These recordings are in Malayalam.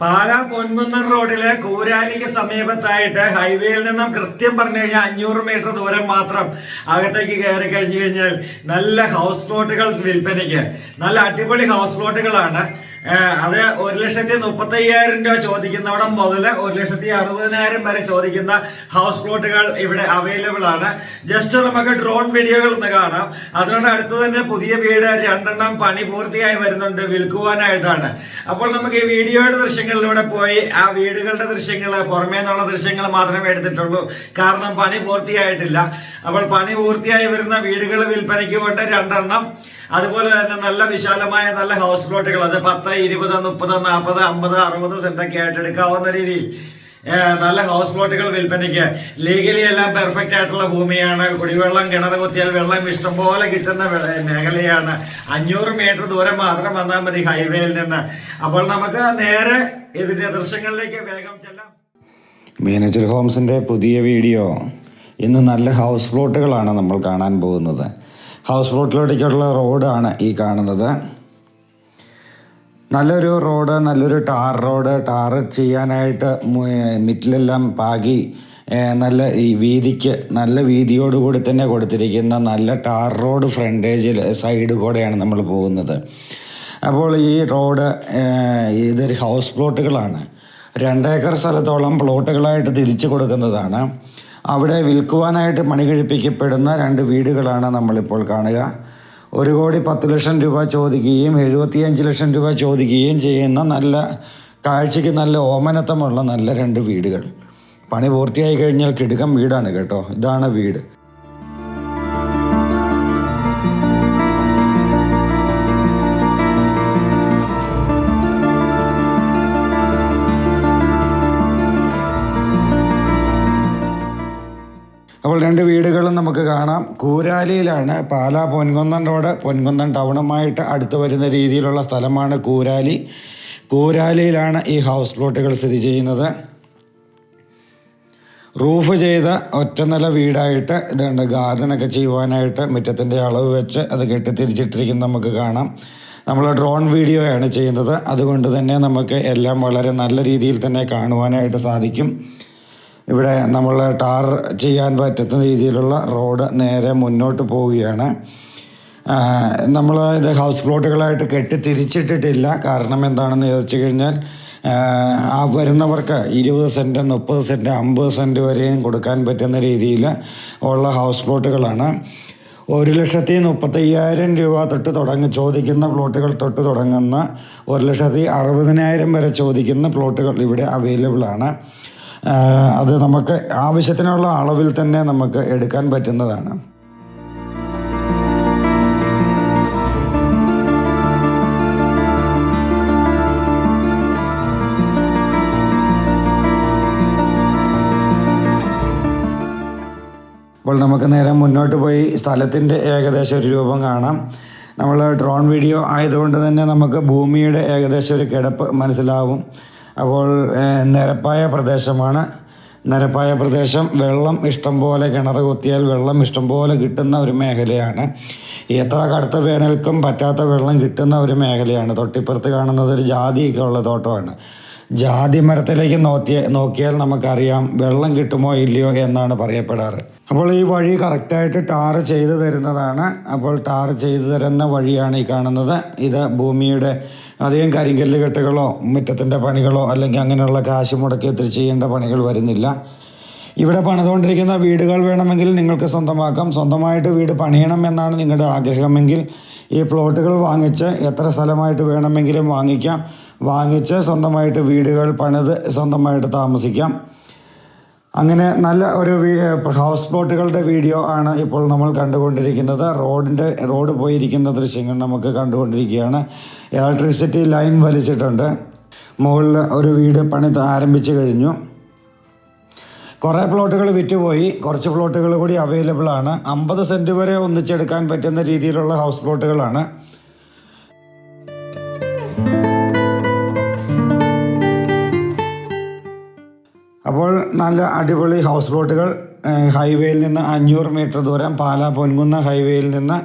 പാലാ പൊൻകുന്നം റോഡിലെ കൂരാലിക്ക് സമീപത്തായിട്ട് ഹൈവേയിൽ നിന്നും കൃത്യം പറഞ്ഞു കഴിഞ്ഞാൽ അഞ്ഞൂറ് മീറ്റർ ദൂരം മാത്രം അകത്തേക്ക് കയറി കഴിഞ്ഞു കഴിഞ്ഞാൽ നല്ല ഹൗസ് പ്ലോട്ടുകൾ വിൽപ്പനയ്ക്ക്. നല്ല അടിപൊളി ഹൗസ് പ്ലോട്ടുകളാണ് അത് ഒരു ലക്ഷത്തി മുപ്പത്തി അയ്യായിരം രൂപ ചോദിക്കുന്നവിടം മുതൽ ഒരു ലക്ഷത്തി അറുപതിനായിരം വരെ ചോദിക്കുന്ന ഹൗസ് പ്ലോട്ടുകൾ ഇവിടെ അവൈലബിൾ ആണ്. ജസ്റ്റ് നമുക്ക് ഡ്രോൺ വീഡിയോകൾ ഒന്ന് കാണാം. അതുകൊണ്ട് അടുത്ത് തന്നെ പുതിയ വീട് രണ്ടെണ്ണം പണി പൂർത്തിയായി വരുന്നുണ്ട് വിൽക്കുവാനായിട്ടാണ്. അപ്പോൾ നമുക്ക് ഈ വീഡിയോയുടെ ദൃശ്യങ്ങളിലൂടെ പോയി ആ വീടുകളുടെ ദൃശ്യങ്ങൾ പുറമേ നിന്നുള്ള ദൃശ്യങ്ങൾ മാത്രമേ എടുത്തിട്ടുള്ളൂ. കാരണം പണി പൂർത്തിയായിട്ടില്ല. അപ്പോൾ പണി പൂർത്തിയായി വരുന്ന വീടുകൾ വിൽപ്പനയ്ക്ക് കൊണ്ട് രണ്ടെണ്ണം അതുപോലെ തന്നെ നല്ല വിശാലമായ നല്ല ഹൗസ് പ്ലോട്ടുകൾ അത് പത്ത് ഇരുപത് മുപ്പത് നാൽപ്പത് അമ്പത് അറുപത് സെന്റൊക്കെ ആയിട്ട് എടുക്കാവുന്ന രീതിയിൽ നല്ല ഹൗസ് പ്ലോട്ടുകൾ വിൽപ്പനയ്ക്ക്. ലീഗലി എല്ലാം പെർഫെക്റ്റ് ആയിട്ടുള്ള ഭൂമിയാണ്. കുടിവെള്ളം കിണർ കുത്തിയാൽ വെള്ളം ഇഷ്ടംപോലെ കിട്ടുന്ന മേഖലയാണ്. അഞ്ഞൂറ് മീറ്റർ ദൂരം മാത്രം വന്നാൽ മതി ഹൈവേയിൽ നിന്ന്. അപ്പോൾ നമുക്ക് നേരെ ഇതിന്റെ ദൃശ്യങ്ങളിലേക്ക് വേഗം ചെല്ലാം. മാനേജർ ഹോംസിന്റെ പുതിയ വീഡിയോ ഇന്ന് നല്ല ഹൗസ് പ്ലോട്ടുകളാണ് നമ്മൾ കാണാൻ പോകുന്നത്. ഹൗസ് ബോട്ടിലോട്ടേക്കുള്ള റോഡാണ് ഈ കാണുന്നത്. നല്ലൊരു റോഡ് നല്ലൊരു ടാർ റോഡ് ടാർ ചെയ്യാനായിട്ട് മിറ്റിലെല്ലാം പാകി നല്ല ഈ വീതിക്ക് നല്ല വീതിയോടുകൂടി തന്നെ കൊടുത്തിരിക്കുന്ന നല്ല ടാർ റോഡ് ഫ്രണ്ടേജിൽ സൈഡ് കൂടെയാണ് നമ്മൾ പോകുന്നത്. അപ്പോൾ ഈ റോഡ് ഇതൊരു ഹൗസ് പ്ലോട്ടുകളാണ്. രണ്ടേക്കർ സ്ഥലത്തോളം പ്ലോട്ടുകളായിട്ട് തിരിച്ചു കൊടുക്കുന്നതാണ്. അവിടെ വിൽക്കുവാനായിട്ട് മണി കഴിപ്പിക്കപ്പെടുന്ന രണ്ട് വീടുകളാണ് നമ്മളിപ്പോൾ കാണുക. ഒരു കോടി പത്ത് ലക്ഷം രൂപ ചോദിക്കുകയും എഴുപത്തിയഞ്ച് ലക്ഷം രൂപ ചോദിക്കുകയും ചെയ്യുന്ന നല്ല കാഴ്ചയ്ക്ക് നല്ല ഓമനത്തമുള്ള നല്ല രണ്ട് വീടുകൾ. പണി പൂർത്തിയായി കഴിഞ്ഞാൽ കിടുക്കം വീടാണ് കേട്ടോ. ഇതാണ് വീട്. അപ്പോൾ രണ്ട് വീടുകളും നമുക്ക് കാണാം. കൂരാലിയിലാണ് പാലാ പൊൻകുന്നം റോഡ്. പൊൻകുന്നം ടൗണുമായിട്ട് അടുത്ത് വരുന്ന രീതിയിലുള്ള സ്ഥലമാണ് കൂരാലി. കൂരാലിയിലാണ് ഈ ഹൗസ് പ്ലോട്ടുകൾ സ്ഥിതി ചെയ്യുന്നത്. റൂഫ് ചെയ്ത ഒറ്റനില വീടായിട്ട് ഇതുണ്ട്. ഗാർഡനൊക്കെ ചെയ്യുവാനായിട്ട് മുറ്റത്തിന്റെ അളവ് വെച്ച് അത് കെട്ടിത്തിരിച്ചിട്ടിരിക്കുന്നത് നമുക്ക് കാണാം. നമ്മൾ ഡ്രോൺ വീഡിയോയാണ് ചെയ്യുന്നത്. അതുകൊണ്ട് തന്നെ നമുക്ക് എല്ലാം വളരെ നല്ല രീതിയിൽ തന്നെ കാണുവാനായിട്ട് സാധിക്കും. ഇവിടെ നമ്മൾ ടാർ ചെയ്യാൻ പറ്റുന്ന രീതിയിലുള്ള റോഡ് നേരെ മുന്നോട്ട് പോവുകയാണ്. നമ്മൾ ഇത് ഹൗസ് പ്ലോട്ടുകളായിട്ട് കെട്ടി തിരിച്ചിട്ടിട്ടില്ല കാരണം എന്താണെന്ന് ചോദിച്ചു കഴിഞ്ഞാൽ ആ, വരുന്നവർക്ക് ഇരുപത് സെന്റ് മുപ്പത് സെന്റ് അമ്പത് സെന്റ് വരെയും കൊടുക്കാൻ പറ്റുന്ന രീതിയിൽ ഉള്ള ഹൗസ് പ്ലോട്ടുകളാണ്. ഒരു ലക്ഷത്തി മുപ്പത്തയ്യായിരം രൂപ തൊട്ട് തുടങ്ങി ചോദിക്കുന്ന പ്ലോട്ടുകൾ തൊട്ട് തുടങ്ങുന്ന ഒരു ലക്ഷത്തി അറുപതിനായിരം വരെ ചോദിക്കുന്ന പ്ലോട്ടുകൾ ഇവിടെ ആ, അത് നമുക്ക് ആവശ്യത്തിനുള്ള അളവിൽ തന്നെ നമുക്ക് എടുക്കാൻ പറ്റുന്നതാണ്. അപ്പോൾ നമുക്ക് നേരെ മുന്നോട്ട് പോയി. സ്ഥലത്തിന്റെ ഏകദേശം ഒരു രൂപം കാണാം. നമ്മൾ ഡ്രോൺ വീഡിയോ ആയതുകൊണ്ട് തന്നെ നമുക്ക് ഭൂമിയുടെ ഏകദേശം ഒരു കിടപ്പ് മനസ്സിലാവും. അപ്പോൾ നിരപ്പായ പ്രദേശമാണ്. നിരപ്പായ പ്രദേശം വെള്ളം ഇഷ്ടം പോലെ കിണർ കുത്തിയാൽ വെള്ളം ഇഷ്ടം പോലെ കിട്ടുന്ന ഒരു മേഖലയാണ്. എത്ര കടുത്ത വേനൽക്കും പറ്റാത്ത വെള്ളം കിട്ടുന്ന ഒരു മേഖലയാണ്. തൊട്ടിപ്പുറത്ത് കാണുന്നത് ഒരു ജാതിയൊക്കെ ഉള്ള തോട്ടമാണ്. ജാതി മരത്തിലേക്ക് നോക്കിയ നോക്കിയാൽ നമുക്കറിയാം വെള്ളം കിട്ടുമോ ഇല്ലയോ എന്നാണ് പറയപ്പെടാറ്. അപ്പോൾ ഈ വഴി കറക്റ്റായിട്ട് ടാർ ചെയ്തു തരുന്നതാണ്. അപ്പോൾ ടാർ ചെയ്തു തരുന്ന വഴിയാണ് ഈ കാണുന്നത്. ഇത് ഭൂമിയുടെ അധികം കരിങ്കല്ല് കെട്ടുകളോ മുറ്റത്തിന്റെ പണികളോ അല്ലെങ്കിൽ അങ്ങനെയുള്ള കാശ് മുടക്കി ഒത്തിരി ചെയ്യേണ്ട പണികൾ വരുന്നില്ല. ഇവിടെ പണിതുകൊണ്ടിരിക്കുന്ന വീടുകൾ വേണമെങ്കിൽ നിങ്ങൾക്ക് സ്വന്തമാക്കാം. സ്വന്തമായിട്ട് വീട് പണിയണം എന്നാണ് നിങ്ങളുടെ ആഗ്രഹമെങ്കിൽ ഈ പ്ലോട്ടുകൾ വാങ്ങിച്ച് എത്ര സ്ഥലമായിട്ട് വേണമെങ്കിലും വാങ്ങിക്കാം. വാങ്ങിച്ച് സ്വന്തമായിട്ട് വീടുകൾ പണിത് സ്വന്തമായിട്ട് താമസിക്കാം. അങ്ങനെ നല്ല ഒരു ഹൗസ് ബോട്ടുകളുടെ വീഡിയോ ആണ് ഇപ്പോൾ നമ്മൾ കണ്ടുകൊണ്ടിരിക്കുന്നത്. റോഡിന്റെ റോഡ് പോയിരിക്കുന്ന ദൃശ്യങ്ങൾ നമുക്ക് കണ്ടുകൊണ്ടിരിക്കുകയാണ്. ഇലക്ട്രിസിറ്റി ലൈൻ വലിച്ചിട്ടുണ്ട്. മുകളിൽ ഒരു വീട് പണി ആരംഭിച്ചു കഴിഞ്ഞു. കുറേ പ്ലോട്ടുകൾ വിറ്റുപോയി. കുറച്ച് പ്ലോട്ടുകൾ കൂടി അവൈലബിൾ ആണ്. അമ്പത് സെന്റ് വരെ ഒന്നിച്ചെടുക്കാൻ പറ്റുന്ന രീതിയിലുള്ള ഹൗസ് പ്ലോട്ടുകളാണ് അപ്പോൾ നല്ല അടിപൊളി ഹൗസ് ബോട്ടുകൾ ഹൈവേയിൽ നിന്ന് അഞ്ഞൂറ് മീറ്റർ ദൂരം പാലാ പൊൻകുന്ന ഹൈവേയിൽ നിന്ന്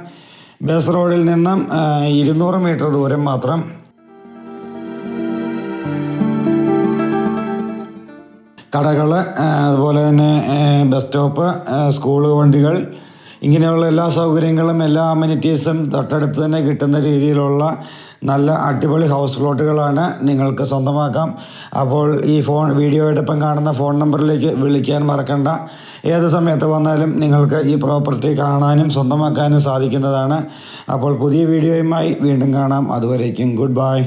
ബസ് റോഡിൽ നിന്നും ഇരുന്നൂറ് മീറ്റർ ദൂരം മാത്രം. കടകൾ അതുപോലെ തന്നെ ബസ് സ്റ്റോപ്പ് സ്കൂൾ വണ്ടികൾ ഇങ്ങനെയുള്ള എല്ലാ സൗകര്യങ്ങളും എല്ലാ അമ്യൂണിറ്റീസും തൊട്ടടുത്ത് തന്നെ കിട്ടുന്ന രീതിയിലുള്ള നല്ല അടിപൊളി ഹൗസ് പ്ലോട്ടുകളാണ് നിങ്ങൾക്ക് സ്വന്തമാക്കാം. അപ്പോൾ ഈ ഫോൺ വീഡിയോയോടൊപ്പം കാണുന്ന ഫോൺ നമ്പറിലേക്ക് വിളിക്കാൻ മറക്കണ്ട. ഏത് സമയത്ത് വന്നാലും നിങ്ങൾക്ക് ഈ പ്രോപ്പർട്ടി കാണാനും സ്വന്തമാക്കാനും സാധിക്കുന്നതാണ്. അപ്പോൾ പുതിയ വീഡിയോയുമായി വീണ്ടും കാണാം. അതുവരേക്കും ഗുഡ് ബൈ